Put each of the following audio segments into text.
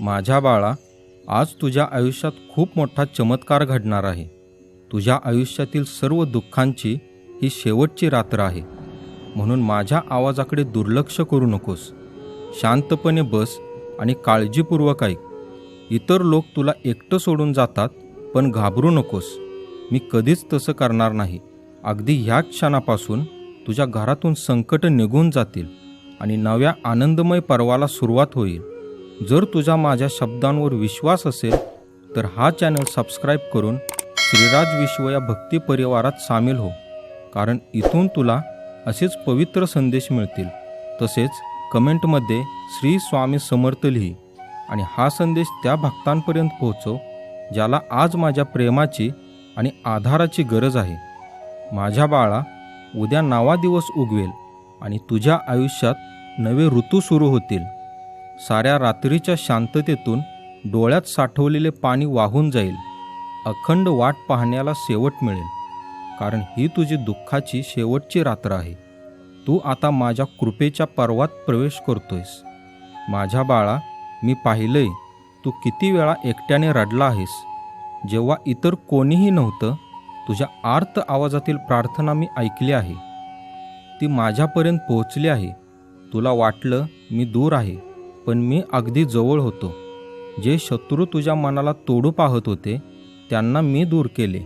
माझ्या बाळा आज तुझ्या आयुष्यात खूप मोठा चमत्कार घडणार आहे. तुझ्या आयुष्यातील सर्व दुःखांची ही शेवटची रात्र आहे. म्हणून माझ्या आवाजाकडे दुर्लक्ष करू नकोस. शांतपणे बस आणि काळजीपूर्वक ऐक. इतर लोक तुला एकटं सोडून जातात पण घाबरू नकोस. मी कधीच तसं करणार नाही. अगदी ह्या क्षणापासून तुझ्या घरातून संकट निघून जातील आणि नव्या आनंदमय पर्वाला सुरुवात होईल. जर तुझा माझ्या शब्दांवर विश्वास असेल तर हा चॅनल सबस्क्राईब करून श्रीराज विश्व या भक्ती परिवारात सामील हो. कारण इथून तुला असेच पवित्र संदेश मिळतील. तसेच कमेंटमध्ये श्री स्वामी समर्थ लिही आणि हा संदेश त्या भक्तांपर्यंत पोहोचव ज्याला आज माझ्या प्रेमाची आणि आधाराची गरज आहे. माझ्या बाळा उद्या नवा दिवस उगवेल आणि तुझ्या आयुष्यात नवे ऋतू सुरू होतील. साऱ्या रात्रीच्या शांततेतून डोळ्यात साठवलेले पाणी वाहून जाईल. अखंड वाट पाहण्याला शेवट मिळेल. कारण ही तुझी दुःखाची शेवटची रात्र आहे. तू आता माझ्या कृपेच्या पर्वात प्रवेश करतोयस. माझ्या बाळा मी पाहिलंय तू किती वेळा एकट्याने रडला आहेस. जेव्हा इतर कोणीही नव्हतं तुझ्या आर्त आवाजातील प्रार्थना मी ऐकली आहे. ती माझ्यापर्यंत पोहोचली आहे. तुला वाटलं मी दूर आहे. पण मी अगदी जवळ होतो. जे शत्रू तुझ्या मनाला तोडू पाहत होते त्यांना मी दूर केले.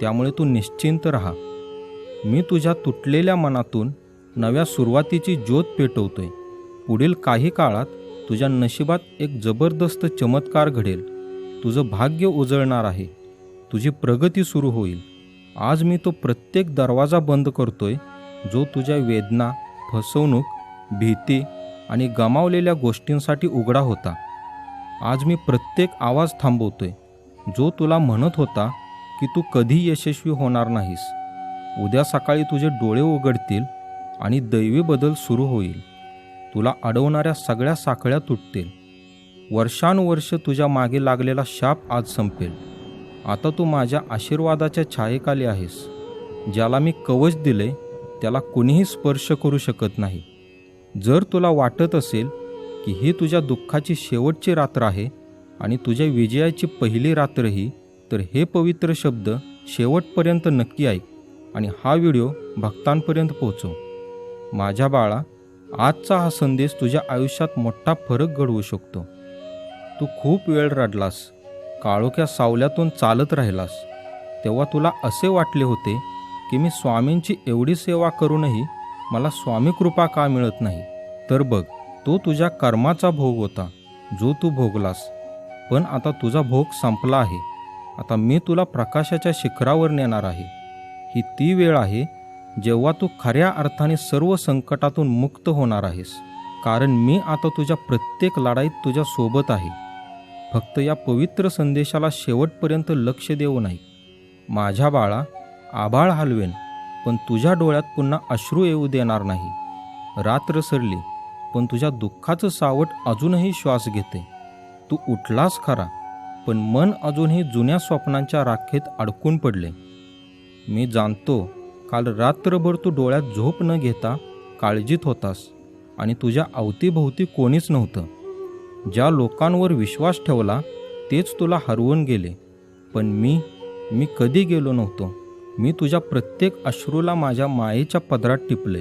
त्यामुळे तू निश्चिंत राहा. मी तुझ्या तुटलेल्या मनातून नव्या सुरुवातीची ज्योत पेटवतोय. पुढील काही काळात तुझ्या नशिबात एक जबरदस्त चमत्कार घडेल. तुझं भाग्य उजळणार आहे. तुझी प्रगती सुरू होईल. आज मी तो प्रत्येक दरवाजा बंद करतोय जो तुझ्या वेदना फसवणूक भीती आणि गमावलेल्या गोष्टींसाठी उघडा होता. आज मी प्रत्येक आवाज थांबवतोय. जो तुला म्हणत होता की तू कधी यशस्वी होणार नाहीस. उद्या सकाळी तुझे डोळे उघडतील आणि दैवी बदल सुरू होईल. तुला अडवणाऱ्या सगळ्या साखळ्या तुटतील. वर्षानुवर्ष तुझ्या मागे लागलेला शाप आज संपेल. आता तू माझ्या आशीर्वादाच्या छायेखाली आहेस. ज्याला मी कवच दिले त्याला कुणीही स्पर्श करू शकत नाही. जर तुला वाटत असेल की ही तुझ्या दुःखाची शेवटची रात्र आहे आणि तुझ्या विजयाची पहिली रात्रही तर हे पवित्र शब्द शेवटपर्यंत नक्की ऐक आणि हा व्हिडिओ भक्तांपर्यंत पोहोचव माझ्या बाळा आजचा हा संदेश तुझ्या आयुष्यात मोठा फरक घडवू शकतो. तू खूप वेळ रडलास काळोख्या सावल्यातून चालत राहिलास तेव्हा तुला असे वाटले होते की मी स्वामींची एवढी सेवा करूनही मला स्वामी कृपा का मिळत नाही? तर बघ तो तुझ्या कर्माचा भोग होता जो तू भोगलास. पण आता तुझा भोग संपला आहे. आता मी तुला प्रकाशाच्या शिखरावर नेणार आहे. ही ती वेळ आहे जेव्हा तू खऱ्या अर्थाने सर्व संकटातून मुक्त होणार आहेस. कारण मी आता तुझ्या प्रत्येक लढाईत तुझ्या सोबत आहे. फक्त या पवित्र संदेशाला शेवटपर्यंत लक्ष देऊ नाही माझ्या बाळा आभाळ हलवेन. पण तुझ्या डोळ्यात पुन्हा अश्रू येऊ देणार नाही. रात्र सरली पण तुझ्या दुःखाचं सावट अजूनही श्वास घेते. तू उठलास खरा पण मन अजूनही जुन्या स्वप्नांच्या राखेत अडकून पडले. मी जाणतो काल रात्रभर तू डोळ्यात झोप न घेता काळजीत होतास आणि तुझ्या अवतीभोवती कोणीच नव्हतं. ज्या लोकांवर विश्वास ठेवला तेच तुला हरवून गेले. पण मी मी कधी गेलो नव्हतो. मी तुझ्या प्रत्येक अश्रूला माझ्या मायेच्या पदरात टिपले.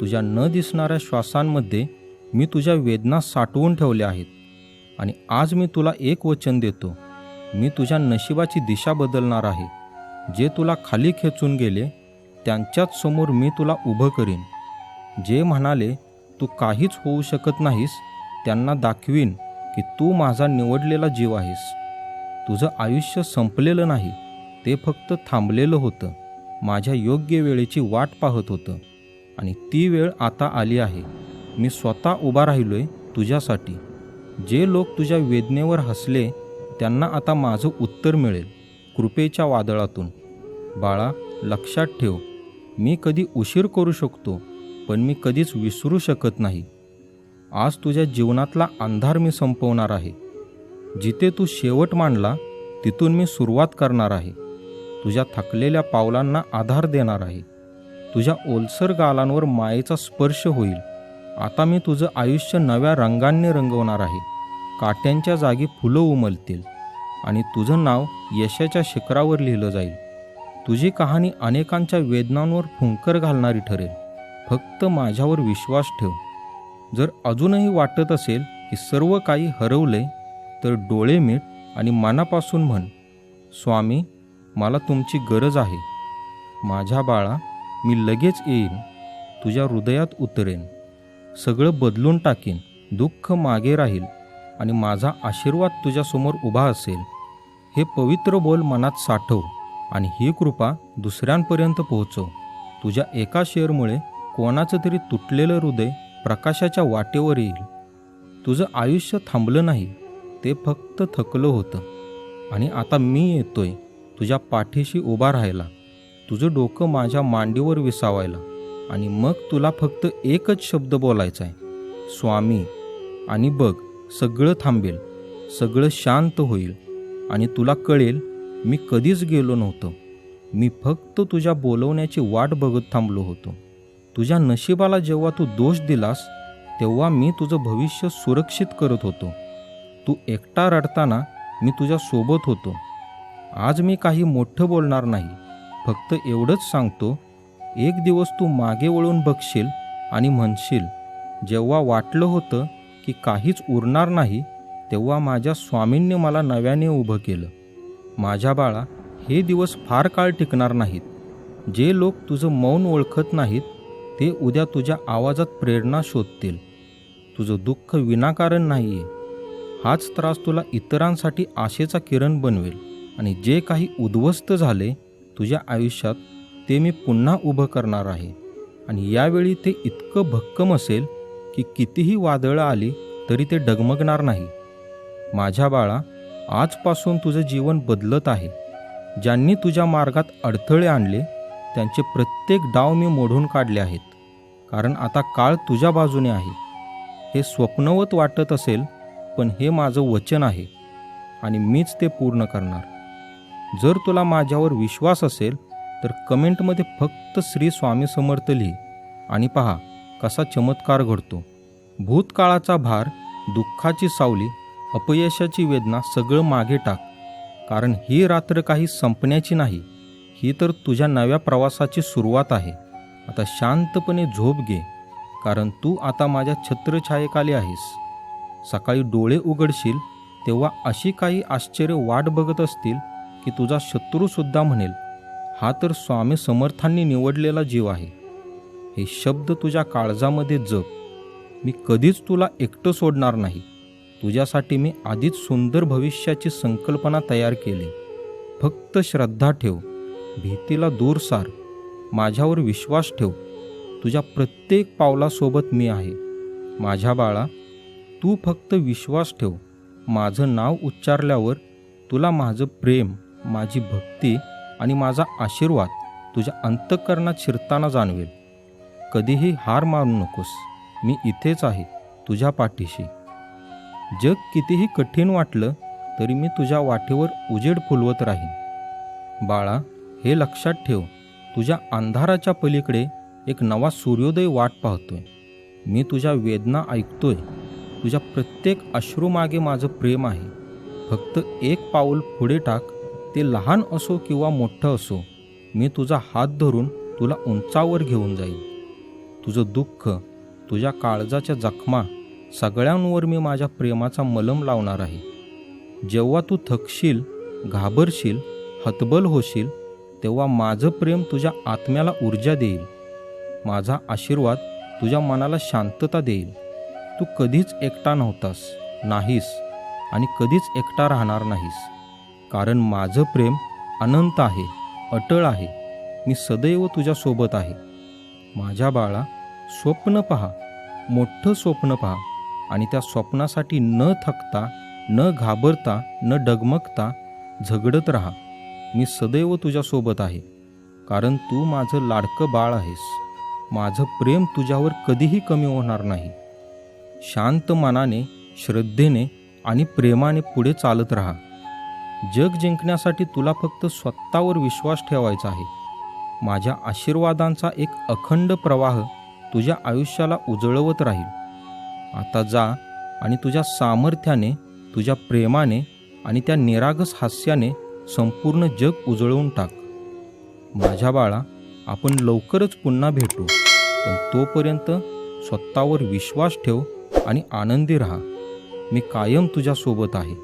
तुझ्या न दिसणाऱ्या श्वासांमध्ये मी तुझ्या वेदना साठवून ठेवल्या आहेत. आणि आज मी तुला एक वचन देतो. मी तुझ्या नशिबाची दिशा बदलणार आहे. जे तुला खाली खेचून गेले त्यांच्याच समोर मी तुला उभं करीन. जे म्हणाले तू काहीच होऊ शकत नाहीस त्यांना दाखवीन की तू माझा निवडलेला जीव आहेस. तुझं आयुष्य संपलेलं नाही. ते फक्त थांबलेलं होतं. माझ्या योग्य वेळेची वाट पाहत होतं. आणि ती वेळ आता आली आहे. मी स्वतः उभा राहिलो आहे तुझ्यासाठी. जे लोक तुझ्या वेदनेवर हसले त्यांना आता माझं उत्तर मिळेल कृपेच्या वादळातून. बाळा लक्षात ठेव. मी कधी उशीर करू शकतो पण मी कधीच विसरू शकत नाही. आज तुझ्या जीवनातला अंधार मी संपवणार आहे. जिथे तू शेवट मांडला तिथून मी सुरुवात करणार आहे. तुझ्या थकलेल्या पावलांना आधार देणार आहे. तुझ्या ओलसर गालांवर मायेचा स्पर्श होईल. आता मी तुझं आयुष्य नव्या रंगांनी रंगवणार आहे. काट्यांच्या जागी फुलं उमलतील. आणि तुझं नाव यशाच्या शिखरावर लिहिलं जाईल. तुझी कहाणी अनेकांच्या वेदनांवर फुंकर घालणारी ठरेल. फक्त माझ्यावर विश्वास ठेव. जर अजूनही वाटत असेल की सर्व काही हरवले तर डोळे मीट आणि मनापासून म्हण स्वामी मला तुमची गरज आहे. माझ्या बाळा मी लगेच येईन. तुझ्या हृदयात उतरेन. सगळं बदलून टाकीन. दुःख मागे राहील आणि माझा आशीर्वाद तुझ्यासमोर उभा असेल. हे पवित्र बोल मनात साठव आणि ही कृपा दुसऱ्यांपर्यंत पोहोचव. तुझ्या एका शेअरमुळे कोणाचं तरी तुटलेलं हृदय प्रकाशाच्या वाटेवर येईल. तुझं आयुष्य थांबलं नाही ते फक्त थकलं होतं. आणि आता मी येतोय. तुझ्या पाठीशी उभा राहायला तुझं डोकं माझ्या मांडीवर विसावायला आणि मग तुला फक्त एकच शब्द बोलायचा आहे स्वामी आणि बघ सगळं थांबेल सगळं शांत होईल आणि तुला कळेल मी कधीच गेलो नव्हतो. मी फक्त तुझ्या बोलवण्याची वाट बघत थांबलो होतो. तुझ्या नशिबाला जेव्हा तू दोष दिलास तेव्हा मी तुझं भविष्य सुरक्षित करत होतो. तू एकटा रडताना मी तुझ्या सोबत होतो. आज मी काही मोठं बोलणार नाही. फक्त एवढंच सांगतो एक दिवस तू मागे वळून बघशील आणि म्हणशील जेव्हा वाटलं होतं की काहीच उरणार नाही तेव्हा माझ्या स्वामींनी मला नव्याने उभं केलं. माझ्या बाळा हे दिवस फार काळ टिकणार नाहीत. जे लोक तुझं मौन ओळखत नाहीत ते उद्या तुझ्या आवाजात प्रेरणा शोधतील. तुझं दुःख विनाकारण नाही आहे हाच त्रास तुला इतरांसाठी आशेचा किरण बनवेल. आणि जे काही उद्ध्वस्त झाले तुझ्या आयुष्यात ते मी पुन्हा उभं करणार आहे. आणि यावेळी ते इतकं भक्कम असेल की कितीही वादळं आली तरी ते डगमगणार नाही. माझ्या बाळा आजपासून तुझं जीवन बदलत आहे. ज्यांनी तुझ्या मार्गात अडथळे आणले त्यांचे प्रत्येक डाव मी मोडून काढले आहेत. कारण आता काळ तुझ्या बाजूने आहे. हे स्वप्नवत वाटत असेल पण हे माझं वचन आहे. आणि मीच ते पूर्ण करणार. जर तुला माझ्यावर विश्वास असेल तर कमेंटमध्ये फक्त श्री स्वामी समर्थ लिही आणि पहा कसा चमत्कार घडतो. भूतकाळाचा भार दुःखाची सावली अपयशाची वेदना सगळं मागे टाक कारण ही रात्र काही संपण्याची नाही ही तर तुझ्या नव्या प्रवासाची सुरुवात आहे. आता शांतपणे झोप घे कारण तू आता माझ्या छत्रछायेखाली आहेस. सकाळी डोळे उघडशील तेव्हा अशी काही आश्चर्य वाट बघत असतील की तुझा शत्रूसुद्धा म्हणेल हा तर स्वामी समर्थांनी निवडलेला जीव आहे. हे शब्द तुझ्या काळजामध्ये जप. मी कधीच तुला एकटं सोडणार नाही. तुझ्यासाठी मी आधीच सुंदर भविष्याची संकल्पना तयार केली. फक्त श्रद्धा ठेव. भीतीला दूर सार. माझ्यावर विश्वास ठेव. तुझ्या प्रत्येक पावलासोबत मी आहे. माझ्या बाळा तू फक्त विश्वास ठेव. माझं नाव उच्चारल्यावर तुला माझं प्रेम माझी भक्ती आणि माझा आशीर्वाद तुझ्या अंतःकरणात शिरताना जाणवेल. कधीही हार मानू नकोस. मी इथेच आहे तुझ्या पाठीशी. जग कितीही कठीण वाटलं तरी मी तुझ्या वाटेवर उजेड फुलवत राहीन. बाळा हे लक्षात ठेव तुझ्या अंधाराच्या पलीकडे एक नवा सूर्योदय वाट पाहतोय. मी तुझ्या वेदना ऐकतोय. तुझ्या प्रत्येक अश्रूमागे माझं प्रेम आहे. फक्त एक पाऊल पुढे टाक ते लहान असो किंवा मोठं असो मी तुझा हात धरून तुला उंचावर घेऊन जाईल तुझं दुःख तुझ्या काळजाच्या जखमा सगळ्यांवर मी माझ्या प्रेमाचा मलम लावणार आहे. जेव्हा तू थकशील घाबरशील हतबल होशील तेव्हा माझं प्रेम तुझ्या आत्म्याला ऊर्जा देईल. माझा आशीर्वाद तुझ्या मनाला शांतता देईल. तू कधीच एकटा नव्हतास नाहीस आणि कधीच एकटा राहणार नाहीस. कारण माझं प्रेम अनंत आहे अटळ आहे. मी सदैव तुझ्यासोबत आहे. माझ्या बाळा स्वप्न पहा. मोठं स्वप्न पहा. आणि त्या स्वप्नासाठी न थकता न घाबरता न डगमगता झगडत राहा. मी सदैव तुझ्यासोबत आहे. कारण तू माझं लाडकं बाळ आहेस. माझं प्रेम तुझ्यावर कधीही कमी होणार नाही. शांत मनाने श्रद्धेने आणि प्रेमाने पुढे चालत राहा. जग जिंकण्यासाठी तुला फक्त स्वतःवर विश्वास ठेवायचा आहे. माझ्या आशीर्वादांचा एक अखंड प्रवाह तुझ्या आयुष्याला उजळवत राहील. आता जा आणि तुझ्या सामर्थ्याने तुझ्या प्रेमाने आणि त्या निरागस हास्याने संपूर्ण जग उजळवून टाक. माझ्या बाळा आपण लवकरच पुन्हा भेटू. पण तोपर्यंत स्वतःवर विश्वास ठेव आणि आनंदी राहा. मी कायम तुझ्यासोबत आहे.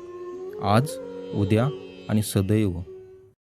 आज उद्या आणि सदैव